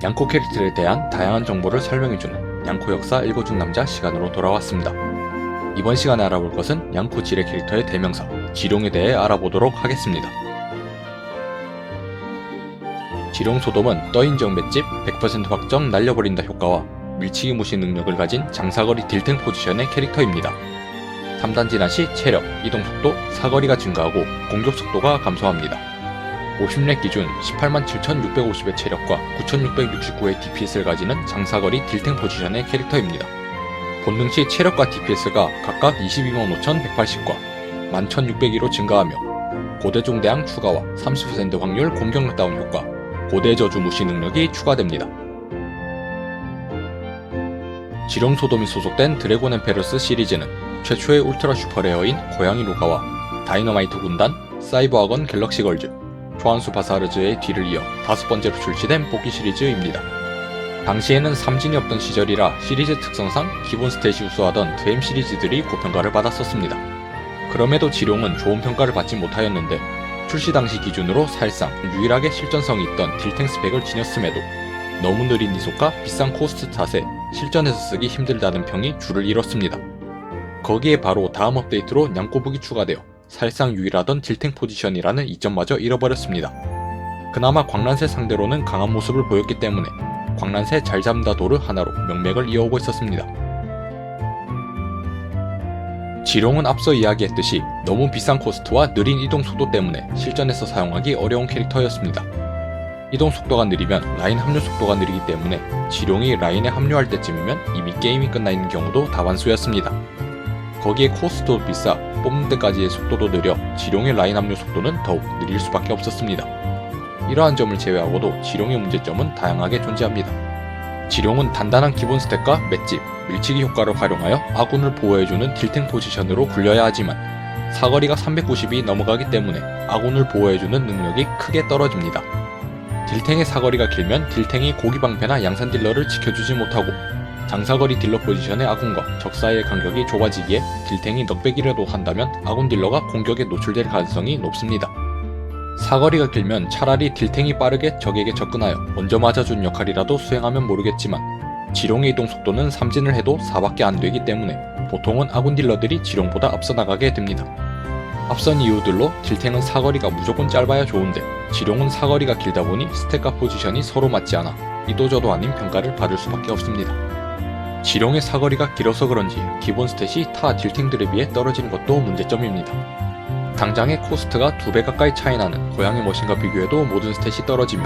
양코 캐릭터에 대한 다양한 정보를 설명해주는 양코 역사 읽어준 남자 시간으로 돌아왔습니다. 이번 시간에 알아볼 것은 양코 지뢰 캐릭터의 대명사 지룡에 대해 알아보도록 하겠습니다. 지룡 소돔은 떠인정 맷집 100% 확정 날려버린다 효과와 밀치기 무시 능력을 가진 장사거리 딜탱 포지션의 캐릭터입니다. 3단 진화 시 체력, 이동 속도, 사거리가 증가하고 공격 속도가 감소합니다. 50렙 기준 187,650의 체력과 9,669의 DPS를 가지는 장사거리 딜탱 포지션의 캐릭터입니다. 본능 시 체력과 DPS가 각각 225,180과 11,602로 증가하며 고대 중대항 추가와 30% 확률 공격력 다운 효과, 고대 저주 무시 능력이 추가됩니다. 지룡 소돔이 소속된 드래곤 엠페러스 시리즈는 최초의 울트라 슈퍼레어인 고양이 루가와 다이너마이트 군단, 사이버학원 갤럭시 걸즈, 초한수 바사르즈의 뒤를 이어 다섯 번째로 출시된 뽑기 시리즈입니다. 당시에는 삼진이 없던 시절이라 시리즈 특성상 기본 스탯이 우수하던 드엠 시리즈들이 고평가를 받았었습니다. 그럼에도 지룡은 좋은 평가를 받지 못하였는데 출시 당시 기준으로 사실상 유일하게 실전성이 있던 딜탱 스펙을 지녔음에도 너무 느린 이속과 비싼 코스트 탓에 실전에서 쓰기 힘들다는 평이 줄을 이뤘습니다. 거기에 바로 다음 업데이트로 양꼬북이 추가되어 사실상 유일하던 딜탱 포지션이라는 이점마저 잃어버렸습니다. 그나마 광란새 상대로는 강한 모습을 보였기 때문에 광란새 잘 잡는다 도르 하나로 명맥을 이어오고 있었습니다. 지룡은 앞서 이야기했듯이 너무 비싼 코스트와 느린 이동 속도 때문에 실전에서 사용하기 어려운 캐릭터였습니다. 이동 속도가 느리면 라인 합류 속도가 느리기 때문에 지룡이 라인에 합류할 때쯤이면 이미 게임이 끝나 있는 경우도 다반수였습니다. 거기에 코스트도 비싸 뽑는 데까지의 속도도 느려 지룡의 라인 합류 속도는 더욱 느릴 수밖에 없었습니다. 이러한 점을 제외하고도 지룡의 문제점은 다양하게 존재합니다. 지룡은 단단한 기본 스탯과 맷집, 밀치기 효과를 활용하여 아군을 보호해주는 딜탱 포지션으로 굴려야 하지만 사거리가 390이 넘어가기 때문에 아군을 보호해주는 능력이 크게 떨어집니다. 딜탱의 사거리가 길면 딜탱이 고기 방패나 양산 딜러를 지켜주지 못하고 장사거리 딜러 포지션의 아군과 적 사이의 간격이 좁아지기에 딜탱이 넉배기라도 한다면 아군 딜러가 공격에 노출될 가능성이 높습니다. 사거리가 길면 차라리 딜탱이 빠르게 적에게 접근하여 먼저 맞아준 역할이라도 수행하면 모르겠지만 지룡의 이동 속도는 삼진을 해도 4밖에 안 되기 때문에 보통은 아군 딜러들이 지룡보다 앞서 나가게 됩니다. 앞선 이유들로 딜탱은 사거리가 무조건 짧아야 좋은데 지룡은 사거리가 길다 보니 스탯과 포지션이 서로 맞지 않아 이도저도 아닌 평가를 받을 수밖에 없습니다. 지룡의 사거리가 길어서 그런지 기본 스탯이 타 딜탱들에 비해 떨어지는 것도 문제점입니다. 당장의 코스트가 두배 가까이 차이 나는 고양이 머신과 비교해도 모든 스탯이 떨어지며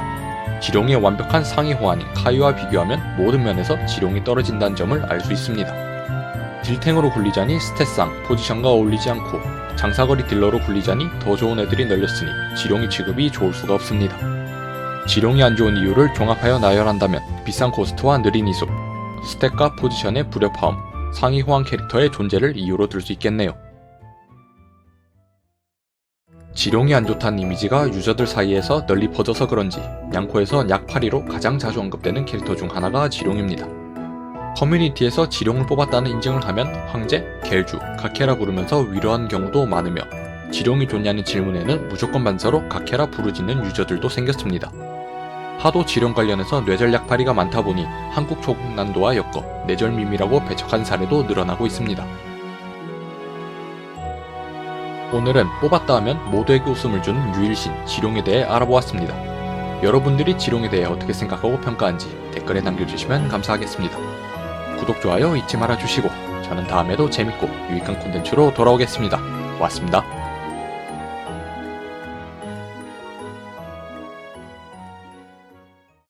지룡의 완벽한 상위 호환인 카이와 비교하면 모든 면에서 지룡이 떨어진다는 점을 알 수 있습니다. 딜탱으로 굴리자니 스탯상 포지션과 어울리지 않고 장사거리 딜러로 굴리자니 더 좋은 애들이 널렸으니 지룡이 취급이 좋을 수가 없습니다. 지룡이 안 좋은 이유를 종합하여 나열한다면 비싼 코스트와 느린 이속, 스탯과 포지션의 불협화음, 상위 호환 캐릭터의 존재를 이유로 들 수 있겠네요. 지룡이 안 좋다는 이미지가 유저들 사이에서 널리 퍼져서 그런지 양코에서 약 8위로 가장 자주 언급되는 캐릭터 중 하나가 지룡입니다. 커뮤니티에서 지룡을 뽑았다는 인증을 하면 황제, 겔주, 가케라 부르면서 위로하는 경우도 많으며 지룡이 좋냐는 질문에는 무조건 반사로 가케라 부르짖는 유저들도 생겼습니다. 하도 지룡 관련해서 뇌절 약파리가 많다 보니 한국 초국 난도와 엮어 뇌절밈이라고 배척한 사례도 늘어나고 있습니다. 오늘은 뽑았다 하면 모두에게 웃음을 주는 유일신 지룡에 대해 알아보았습니다. 여러분들이 지룡에 대해 어떻게 생각하고 평가한지 댓글에 남겨주시면 감사하겠습니다. 구독, 좋아요 잊지 말아주시고 저는 다음에도 재밌고 유익한 콘텐츠로 돌아오겠습니다. 고맙습니다.